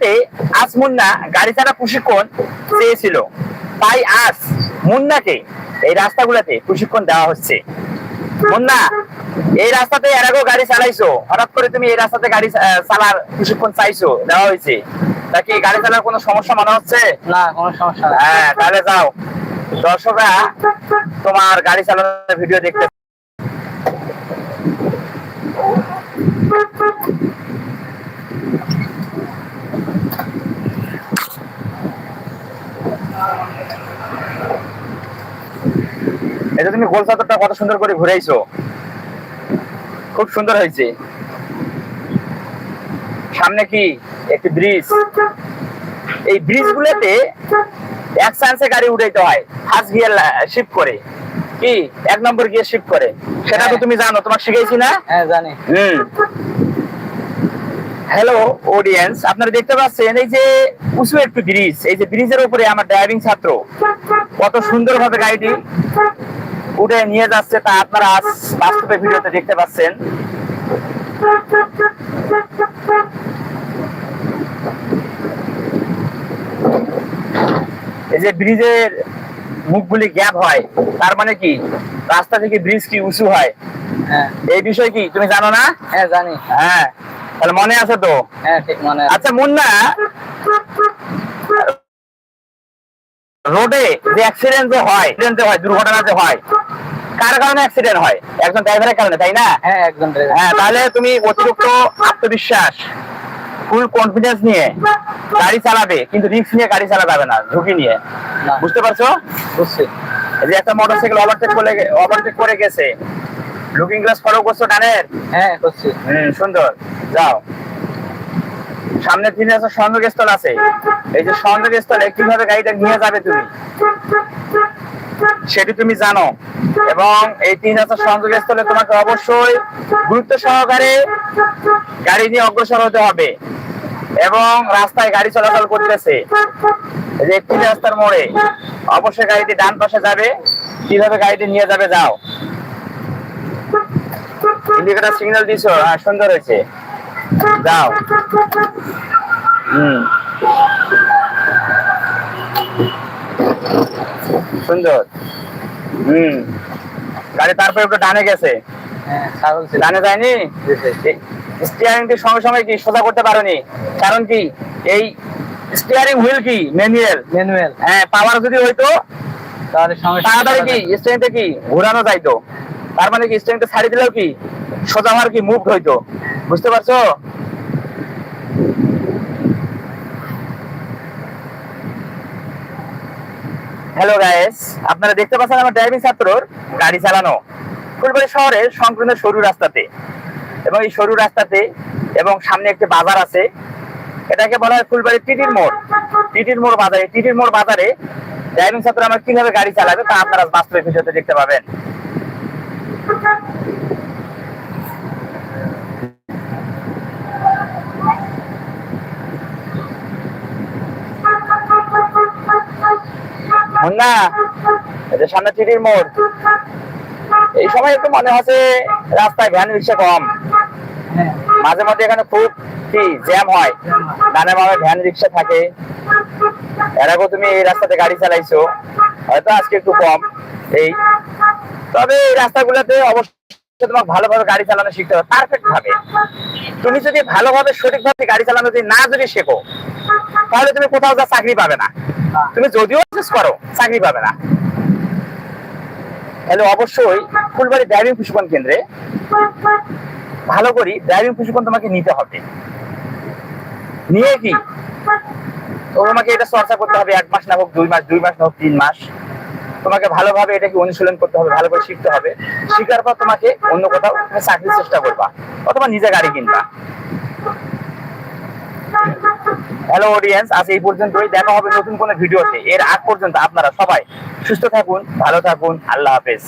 রাস্তাতে আজ মুন্না গাড়ি চালা প্রশিক্ষণ চেয়েছিল। তাই আজ মুন্নাকে এই রাস্তাগুলোতে প্রশিক্ষণ দেওয়া হচ্ছে। মুন্না এই রাস্তাতে এর আগেও গাড়ি চালাইছো? হঠাৎ করে তুমি এই রাস্তাতে গাড়ি চালার প্রশিক্ষণ চাইছো? দেওয়া হয়েছে। তা কি গাড়ি চালার কোনো সমস্যা মনে হচ্ছে? না কোনো সমস্যা হ্যাঁ তাহলে যাও। দর্শকরা তোমার গাড়ি চালানোর ভিডিও দেখতে এটা তুমি গোল চাদরটা কত সুন্দর করে ঘুরাইছো। খুব সুন্দর হয়েছে। সামনে কি? একটি ব্রিজ এই ব্রিজ গুলোতে এক চান্সে গাড়ি উঠাইতে হয়। ফার্স্ট গিয়ার শিফট করে। কি? এক নম্বর গিয়ার শিফট করে। সেটা তো হ্যাঁ। তুমি জানো তোমাকে শিখাইছি না? হ্যাঁ জানি। হুম। হ্যালো অডিয়েন্স আপনারা দেখতে পাচ্ছেন এই যে উঁচু একটু ব্রিজ এই যে ব্রিজের উপরে আমার ড্রাইভিং ছাত্র। কত সুন্দরভাবে গাড়িটি উঠে নিয়ে যাচ্ছে তা আপনারা আজ বাস্তবে ভিডিওতে দেখতে পাচ্ছেন। এই যে ব্রিজের মুখগুলি গ্যাপ হয় তার মানে কি? রাস্তা থেকে ব্রিজ কি উঁচু হয়? হ্যাঁ। এই বিষয় কি? তুমি জানো না? হ্যাঁ জানি। হ্যাঁ তাহলে মনে আছে তো? হ্যাঁ ঠিক মনে আছে। আচ্ছা মুন্না রোডে যে অ্যাক্সিডেন্ট যে হয় accident যে হয় দুর্ঘটনা যে হয় কার কারণে অ্যাক্সিডেন্ট হয়? একজন ড্রাইভারের কারণে তাই না? হ্যাঁ একজন হ্যাঁ তাহলে তুমি অতিরিক্ত আত্মবিশ্বাস ফুল কনফিডেন্স নিয়ে গাড়ি চালাবে কিন্তু রিস্ক নিয়ে গাড়ি চালা যাবে না ঝুঁকি নিয়ে। না। বুঝতে পারছ? বুঝছি। যে একটা মোটরসাইকেল ওভারটেক করে ওভারটেক করে গেছে লুকিং গ্লাস ফলো করছ ডানের হ্যাঁ করছি। হুম সুন্দর। যাও। সামনে তিন আছে সংযোগ স্থল আছে। এই যে সংযোগ স্থলে কীভাবে গাড়িটা নিয়ে যাবে তুমি? সেটি তুমি জানো। এবং এই তিন হাজার সংযোগ স্থলে তোমাকে অবশ্যই গুরুত্ব সহকারে গাড়ি নিয়ে অগ্রসর হতে হবে। এবং রাস্তায় গাড়ি চলাচল করতেছে। যে একটি রাস্তার মোড়ে অবশ্যই গাড়িটি ডান পাশে যাবে। কীভাবে গাড়িটি নিয়ে যাবে যাও। ইন্ডিকেটার সিগন্যাল দিছো হ্যাঁ সুন্দর হয়েছে। যাও হুম। সুন্দর। হুম। গাড়ি তারপরে একটু ডানে গেছে। হ্যাঁ ডানে যায়নি? স্টিয়ারিংটি সঙ্গে সঙ্গে কি সোজা করতে পারোনি? কারণ কি এই স্টিয়ারিং হুইল কি? ম্যানুয়াল ম্যানুয়াল হ্যাঁ পাওয়ার যদি হইতো তাহলে তাড়াতাড়ি কি স্টিয়ারিংটা কি ঘোরানো যাইতো? তার মানে কি স্টিয়ারিংটা ছাড়ি দিলেও কি সোজা হওয়ার কি মুভ হইতো বুঝতে পারছ? হ্যালো গাইস আপনারা দেখতে পাচ্ছেন আমার ড্রাইভিং ছাত্রর গাড়ি চালানো। ফুলবাড়ি শহরের সংকীর্ণ সরু রাস্তাতে এবং এই সরু রাস্তাতে এবং সামনে একটি বাজার আছে। এটাকে বলা হয় ফুলবাড়ি টিটির মোড়। টিটির মোড় বাজারে, টিটির মোড় বাজারে ড্রাইভিং ছাত্র আমার কীভাবে গাড়ি চালাবে তা আপনারা বাস্তবে ভিডিওতে দেখতে পাবেন। এই যে সামনে টিটির মোড়। এই সময় একটু মনে হচ্ছে রাস্তায় ভ্যান রিক্সা কম। মাঝে এখানে খুব কি জ্যাম হয়। ভ্যান রিক্সা থাকে। এর আগেও তুমি এই রাস্তাতে গাড়ি চালাইছো। হয়তো আজকে একটু কম। এই তবে এই রাস্তাগুলোতে অবশ্যই তোমাকে ভালোভাবে গাড়ি চালানো শিখতে হবে পারফেক্ট ভাবে তুমি যদি ভালোভাবে, সঠিকভাবে গাড়ি চালানো যদি না যদি শেখো, তাহলে তুমি কোথাও যা চাকরি পাবে না না। তুমি যদিও চেস করো, চাকরি পাবে না। তাহলে অবশ্যই ফুলবাড়ি ড্রাইভিং প্রশিক্ষণ কেন্দ্রে ভালো করি ড্রাইভিং প্রশিক্ষণ তোমাকে নিতে হবে। নিয়ে কি? তোমাকে এটা চর্চা করতে হবে এক মাস না হোক, দুই মাস দুই মাস না হোক, তিন মাস। তোমাকে ভালোভাবে এটাকে অনুশীলন করতে হবে, ভালো করে শিখতে হবে। শিখার পর তোমাকে অন্য কোথাও চাকরির চেষ্টা করবা, অথবা নিজে গাড়ি কিনবা। হ্যালো অডিয়েন্স আজ এই পর্যন্তই। দেখা হবে নতুন কোনো ভিডিওতে। এর আগ পর্যন্ত আপনারা সবাই সুস্থ থাকুন, ভালো থাকুন। আল্লাহ হাফেজ।